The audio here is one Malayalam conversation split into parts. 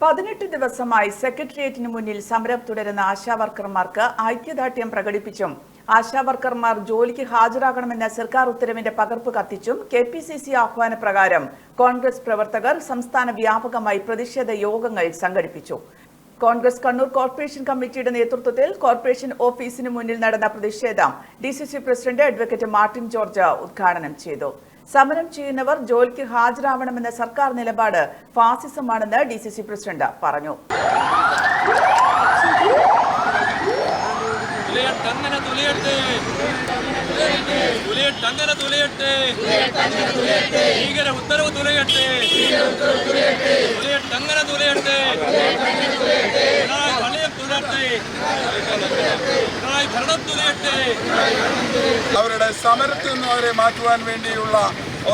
പതിനെട്ട് ദിവസമായി സെക്രട്ടേറിയറ്റിന് മുന്നിൽ സമരം തുടരുന്ന ആശാവർക്കർമാർക്ക് ഐക്യദാർഢ്യം പ്രകടിപ്പിച്ചും ആശാവർക്കർമാർ ജോലിക്ക് ഹാജരാകണമെന്ന സർക്കാർ ഉത്തരവിന്റെ പകർപ്പ് കത്തിച്ചും കെ പി സി സി ആഹ്വാനപ്രകാരം കോൺഗ്രസ് പ്രവർത്തകർ സംസ്ഥാന വ്യാപകമായി പ്രതിഷേധ യോഗങ്ങൾ സംഘടിപ്പിച്ചു. കോൺഗ്രസ് കണ്ണൂർ കോർപ്പറേഷൻ കമ്മിറ്റിയുടെ നേതൃത്വത്തിൽ കോർപ്പറേഷൻ ഓഫീസിന് മുന്നിൽ നടന്ന പ്രതിഷേധം D president advocate Martin George ഉദ്ഘാടനം ചെയ്തു. സമരം ചെയ്യുന്നവർ ജോലിക്ക് ഹാജരാവണമെന്ന സർക്കാർ നിലപാട് ഫാസിസമാണെന്ന് ഡി സി സി പ്രസിഡന്റ് പറഞ്ഞു ഭരണം തുലയട്ടെ അവരുടെ സമരത്തിൽ നിന്ന് അവരെ മാറ്റുവാൻ വേണ്ടിയുള്ള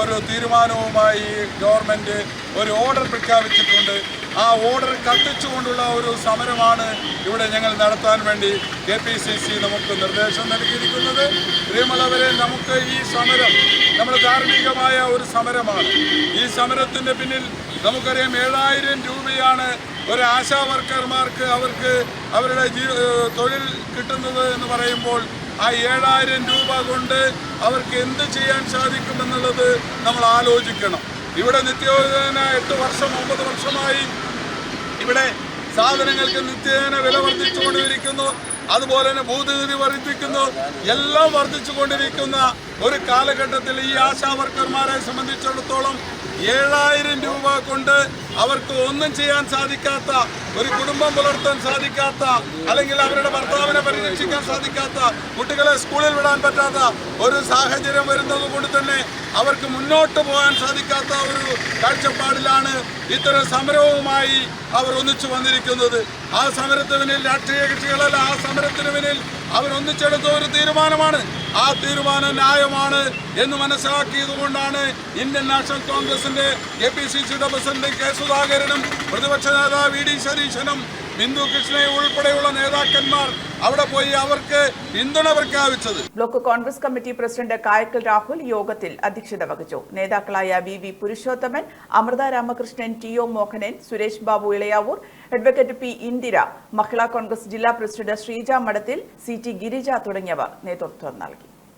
ഒരു തീരുമാനവുമായി ഗവൺമെന്റ് ഒരു ഓർഡർ പ്രഖ്യാപിച്ചിട്ടുണ്ട്. ആ ഓർഡർ കത്തിച്ചുകൊണ്ടുള്ള ഒരു സമരമാണ് ഇവിടെ ഞങ്ങൾ നടത്താൻ വേണ്ടി കെ പി സി സി നമുക്ക് നിർദ്ദേശം നൽകിയിരിക്കുന്നത്. പ്രിയമുള്ളവരെ നമുക്ക് ഈ സമരം നമ്മുടെ ധാർമ്മികമായ ഒരു സമരമാണ്. ഈ സമരത്തിന്റെ പിന്നിൽ നമുക്കറിയാം ഏഴായിരം രൂപയാണ് ഒരു ആശാ വർക്കർമാർക്ക് അവർക്ക് അവരുടെ തൊഴിൽ കിട്ടുന്നത് എന്ന് പറയുമ്പോൾ ആ ഏഴായിരം രൂപ കൊണ്ട് അവർക്ക് എന്ത് ചെയ്യാൻ സാധിക്കുമെന്നുള്ളത് നമ്മൾ ആലോചിക്കണം. ഇവിടെ നിത്യോജന എട്ട് വർഷം ഒമ്പത് വർഷമായി ഇവിടെ സാധനങ്ങൾക്ക് നിത്യേന വില വർദ്ധിച്ചുകൊണ്ടിരിക്കുന്നു. അതുപോലെ തന്നെ ഭൂതഗതി വർദ്ധിപ്പിക്കുന്നു. എല്ലാം വർദ്ധിച്ചുകൊണ്ടിരിക്കുന്ന ഒരു കാലഘട്ടത്തിൽ ഈ ആശാ വർക്കർമാരെ സംബന്ധിച്ചിടത്തോളം ഏഴായിരം രൂപ കൊണ്ട് അവർക്ക് ഒന്നും ചെയ്യാൻ സാധിക്കാത്ത ഒരു കുടുംബം പുലർത്താൻ സാധിക്കാത്ത അല്ലെങ്കിൽ അവരുടെ ഭർത്താവിനെ പരിരക്ഷിക്കാൻ സാധിക്കാത്ത കുട്ടികളെ സ്കൂളിൽ വിടാൻ പറ്റാത്ത ഒരു സാഹചര്യം വരുന്നത് കൊണ്ട് തന്നെ അവർക്ക് മുന്നോട്ട് പോകാൻ സാധിക്കാത്ത ഒരു കാഴ്ചപ്പാടിലാണ് ഇത്തരം സമരവുമായി അവർ ഒന്നിച്ചു വന്നിരിക്കുന്നത്. ആ സമരത്തിന് പിന്നിൽ രാഷ്ട്രീയ കക്ഷികളല്ല ആ സമരത്തിന് പിന്നിൽ അവർ ഒന്നിച്ചെടുത്ത ഒരു തീരുമാനമാണ്. ആ തീരുമാനം ന്യായമാണ് എന്ന് മനസ്സിലാക്കിയതുകൊണ്ടാണ് ഇന്ത്യൻ നാഷണൽ കോൺഗ്രസിന്റെ കെ പി സി സിയുടെ പ്രസിഡന്റ് കെ സുധാകരനും പ്രതിപക്ഷ നേതാവ് വി ഡി സതീശനും ബിന്ദു കൃഷ്ണയും ഉൾപ്പെടെയുള്ള നേതാക്കന്മാർ അവിടെ പോയി അവർക്ക് പിന്തുണ പ്രഖ്യാപിച്ചത്. Block Congress committee president Kayakkal Rahul യോഗത്തിൽ അധ്യക്ഷത വഹിച്ചു. നേതാക്കളായ V V Purushothaman Amrutha Ramakrishnan T O Mohanan Suresh Babu Elayavoor advocate P Indira Mahila Congress ജില്ലാ പ്രസിഡന്റ് ശ്രീജ മഠത്തിൽ സി ടി ഗിരിജ തുടങ്ങിയവർ നേതൃത്വം നൽകി.